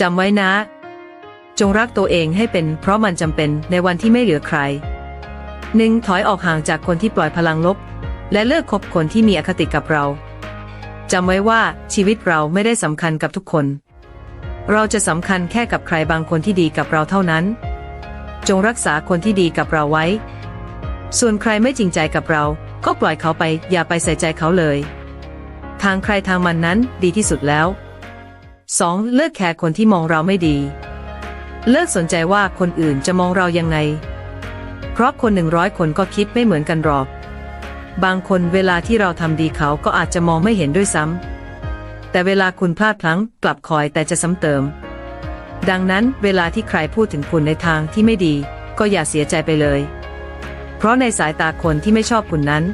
จำไว้นะ จงรักตัวเองให้เป็นเพราะมันจำเป็นในวันที่ไม่เหลือใครหนึ่งถอยออกห่างจากคนที่ปล่อยพลังลบ และเลิกคบคนที่มีอคติกับเราจำไว้ว่าชีวิตเราไม่ได้สำคัญกับทุกคน เราจะสำคัญแค่กับใครบางคนที่ดีกับเราเท่านั้น จงรักษาคนที่ดีกับเราไว้ ส่วนใครไม่จริงใจกับเรา ก็ปล่อยเขาไปอย่าไปใส่ใจเขาเลย ทางใครทางมันนั้นดีที่สุดแล้ว 2. เลิกแคร์คนที่มองเราไม่ดี เลิกสนใจว่าคนอื่นจะมองเรายังไง เพราะคนหนึ่งร้อยคนก็คิดไม่เหมือนกันหรอก บางคนเวลาที่เราทำดีเขาก็อาจจะมองไม่เห็นด้วยซ้ำ แต่เวลาคุณพลาดพลั้งกลับคอยแต่จะซ้ำเติม ดังนั้นเวลาที่ใครพูดถึงคุณในทางที่ไม่ดี ก็อย่าเสียใจไปเลย เพราะในสายตาคนที่ไม่ชอบคุณนั้น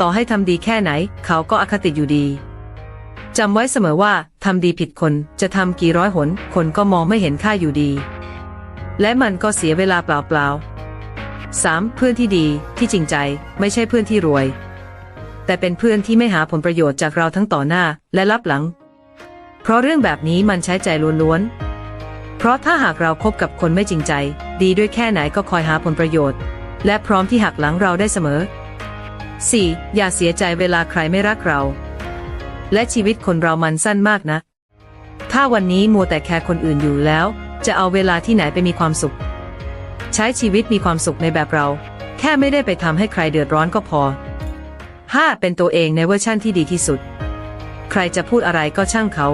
ต่อให้ทำดีแค่ไหน เขาก็อคติอยู่ดีจำไว้เสมอว่า ทำดีผิดคน จะทำกี่ร้อยหน คนก็มองไม่เห็นค่าอยู่ดี และมันก็เสียเวลาเปล่าๆ 3. เพื่อนที่ดีที่จริงใจไม่ใช่เพื่อนที่รวย แต่เป็นเพื่อนที่ไม่หาผลประโยชน์จากเราทั้งต่อหน้าและรับหลัง เพราะเรื่องแบบนี้มันใช้ใจล้วนๆ เพราะถ้าหากเราคบกับคนไม่จริงใจ ดีด้วยแค่ไหนก็คอยหาผลประโยชน์ และพร้อมที่หักหลังเราได้เสมอ 4. อย่าเสียใจเวลาใครไม่รักเรา และชีวิตคนเรามันสั้นมากนะ ถ้าวันนี้มัวแต่แคร์คนอื่นอยู่แล้ว จะเอาเวลาที่ไหนไปมีความสุข ใช้ชีวิตมีความสุขในแบบเรา แค่ไม่ได้ไปทำให้ใครเดือดร้อนก็พอ 5. เป็นตัวเองในเวอร์ชั่นที่ดีที่สุด ใครจะพูดอะไรก็ช่างเขา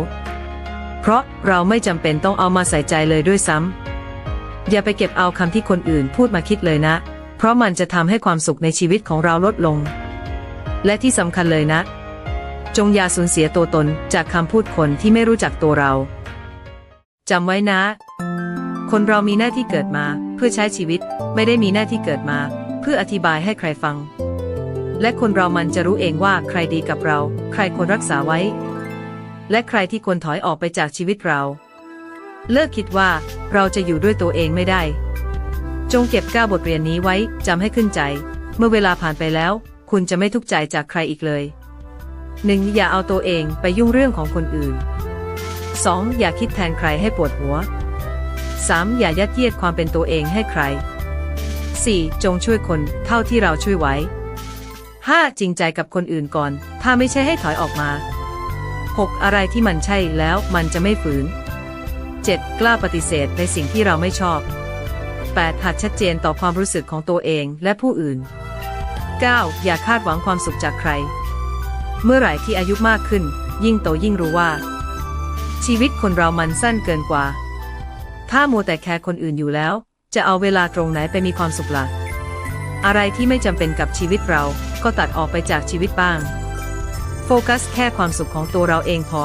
เพราะเราไม่จำเป็นต้องเอามาใส่ใจเลยด้วยซ้ำอย่าไปเก็บเอาคำที่คนอื่นพูดมาคิดเลยนะ เพราะมันจะทำให้ความสุขในชีวิตของเราลดลง และที่สำคัญเลยนะ จงอย่าสูญเสียตัวตนจากคำพูดคนที่ไม่รู้จักตัวเรา จำไว้นะ คนเรามีหน้าที่เกิดมา เพื่อใช้ชีวิต ไม่ได้มีหน้าที่เกิดมา เพื่ออธิบายให้ใครฟัง และคนเรามันจะรู้เองว่าใครดีกับเรา ใครควรรักษาไว้ และใครที่ควรถอยออกไปจากชีวิตเรา เลิกคิดว่าเราจะอยู่ด้วยตัวเองไม่ได้ จงเก็บก้าบทเรียนนี้ไว้จำให้ขึ้นใจ เมื่อเวลาผ่านไปแล้ว คุณจะไม่ทุกข์ใจจากใครอีกเลย หนึ่งอย่าเอาตัวเองไปยุ่งเรื่องของคนอื่น 2. อย่าคิดแทนใครให้ปวดหัว 3. อย่ายัดเยียดความเป็นตัวเองให้ใคร 4. จงช่วยคนเท่าที่เราช่วยไว้ 5. จริงใจกับคนอื่นก่อน ถ้าไม่ใช่ให้ถอยออกมา 6. อะไรที่มันใช่แล้วมันจะไม่ฝืน 7. กล้าปฏิเสธในสิ่งที่เราไม่ชอบ 8. หัดชัดเจนต่อความรู้สึกของตัวเองและผู้อื่น 9. อย่าคาดหวังความสุขจากใคร เมื่อไหร่ที่อายุมากขึ้น ยิ่งโตยิ่งรู้ว่า ชีวิตคนเรามันสั้นเกินกว่า ถ้ามัวแต่แคร์คนอื่นอยู่แล้ว จะเอาเวลาตรงไหนไปมีความสุขละ่ะ อะไรที่ไม่จำเป็นกับชีวิตเราก็ตัดออกไปจากชีวิตบ้าง โฟกัสแค่ความสุขของตัวเราเองพอ